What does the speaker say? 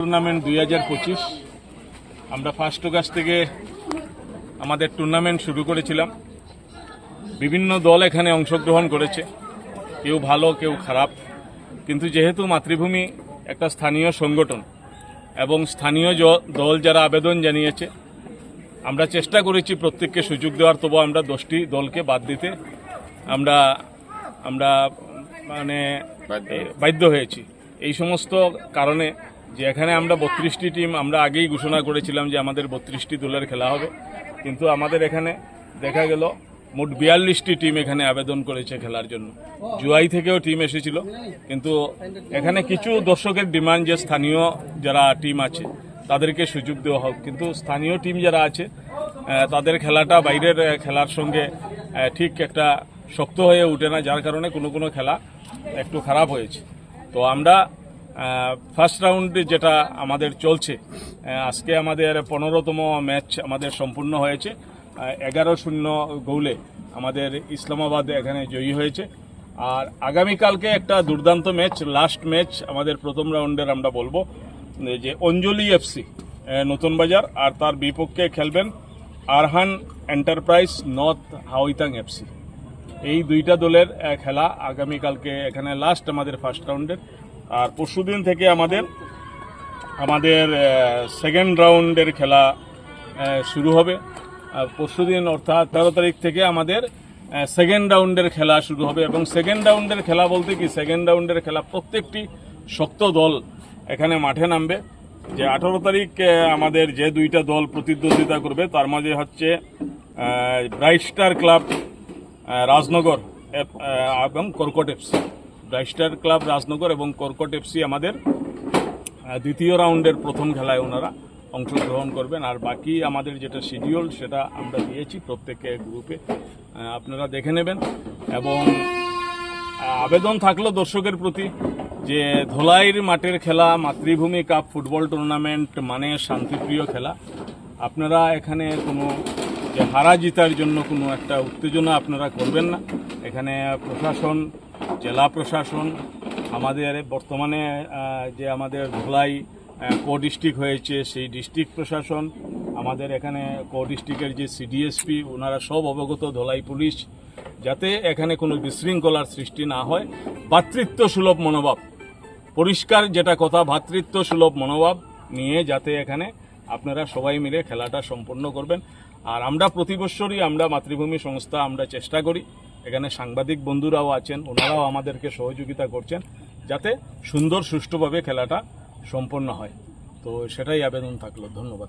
Tournament দুই হাজার পঁচিশ। আমরা ফার্স্ট অগাস্ট থেকে আমাদের টুর্নামেন্ট শুরু করেছিলাম। বিভিন্ন দল এখানে অংশগ্রহণ করেছে। কেউ ভালো কেউ খারাপ। কিন্তু যেহেতু মাতৃভূমি একটা স্থানীয় সংগঠন এবং স্থানীয় দল যারা আবেদন জানিয়েছে আমরা চেষ্টা করেছি প্রত্যেককে সুযোগ দেওয়ার। তবু আমরা দশটি দলকে বাদ দিতে আমরা আমরা মানে বাধ্য হয়েছি। এই সমস্ত কারণে যে এখানে আমরা বত্রিশটি টিম, আমরা আগেই ঘোষণা করেছিলাম যে আমাদের বত্রিশটি দলের খেলা হবে। কিন্তু আমাদের এখানে দেখা গেল, মোট বিয়াল্লিশটি টিম এখানে আবেদন করেছে খেলার জন্য। জুয়াই থেকেও টিম এসেছিল, কিন্তু এখানে কিছু দর্শকের ডিমান্ড যে স্থানীয় যারা টিম আছে, তাদেরকে সুযোগ দেওয়া হোক। কিন্তু স্থানীয় টিম যারা আছে তাদের খেলাটা বাইরের খেলার সঙ্গে ঠিক একটা শক্ত হয়ে ওঠে না, যার কারণে কোনো কোনো খেলা একটু খারাপ হয়েছে। তো আমরা ফার্স্ট রাউন্ড যেটা আমাদের চলছে আজকে আমাদের পনেরোতম ম্যাচ আমাদের সম্পূর্ণ হয়েছে। এগারো শূন্য গোলে আমাদের ইসলামাবাদ এখানে জয়ী হয়েছে। আর আগামীকালকে একটা দুর্দান্ত ম্যাচ লাস্ট ম্যাচ আমাদের প্রথম রাউন্ডের আমরা বলব যে অঞ্জলি এফসি নতুন বাজার, আর তার বিপক্ষে খেলবেন Arhan enterprise north Haoitang FC. এই দুইটা দলের খেলা আগামীকালকে এখানে লাস্ট আমাদের ফার্স্ট রাউন্ডের আর পরশুদিন থেকে আমাদের আমাদের সেকেন্ড রাউন্ডের খেলা শুরু হবে। পরশুদিন অর্থাৎ তেরো তারিখ থেকে আমাদের সেকেন্ড রাউন্ডের খেলা শুরু হবে এবং সেকেন্ড রাউন্ডের খেলা বলতে কি? সেকেন্ড রাউন্ডের খেলা প্রত্যেকটি শক্ত দল এখানে মাঠে নামবে। যে আঠারো তারিখ আমাদের যে দুইটা দল প্রতিদ্বন্দ্বিতা করবে, তার মাঝে হচ্ছে ব্রাইট স্টার ক্লাব রাজনগর এবং Karkat FC bright star club Rajnagar এবং কর্কট এফসি আমাদের দ্বিতীয় রাউন্ডের প্রথম খেলায় ওনারা অংশগ্রহণ করবেন। আর বাকি আমাদের যেটা শিডিউল সেটা আমরা দিয়েছি প্রত্যেকে গ্রুপে আপনারা দেখে নেবেন। এবং আবেদন থাকল দর্শকের প্রতি যে ধোলাইয়ের মাঠের খেলা, মাতৃভূমি কাপ, ফুটবল টুর্নামেন্ট মানে শান্তিপ্রিয় খেলা। আপনারা এখানে কোনো যে হারা জিতার জন্য কোনো একটা উত্তেজনা আপনারা করবেন না। এখানে প্রশাসন, জেলা প্রশাসন, আমাদের বর্তমানে যে আমাদের ধলাই কো ডিস্ট্রিক্ট হয়েছে, সেই ডিস্ট্রিক্ট প্রশাসন, আমাদের এখানে কো ডিস্ট্রিক্টের যে সিডিএসপি ওনারা সব অবগত, ধলাই পুলিশ, যাতে এখানে কোনো বিশৃঙ্খলার সৃষ্টি না হয়। ভাতৃত্ব সুলভ মনোভাব, পরিষ্কার যেটা কথা ভাতৃত্ব সুলভ মনোভাব নিয়ে যাতে এখানে আপনারা সবাই মিলে খেলাটা সম্পন্ন করবেন। আর আমরা প্রতি বছরই আমরা মাতৃভূমি সংস্থা আমরা চেষ্টা করি। এখানে সাংবাদিক বন্ধুরাও আছেন, ওনারাও আমাদেরকে সহযোগিতা করছেন যাতে সুন্দর সুষ্ঠুভাবে খেলাটা সম্পন্ন হয়। তো সেটাই আবেদন থাকল, ধন্যবাদ।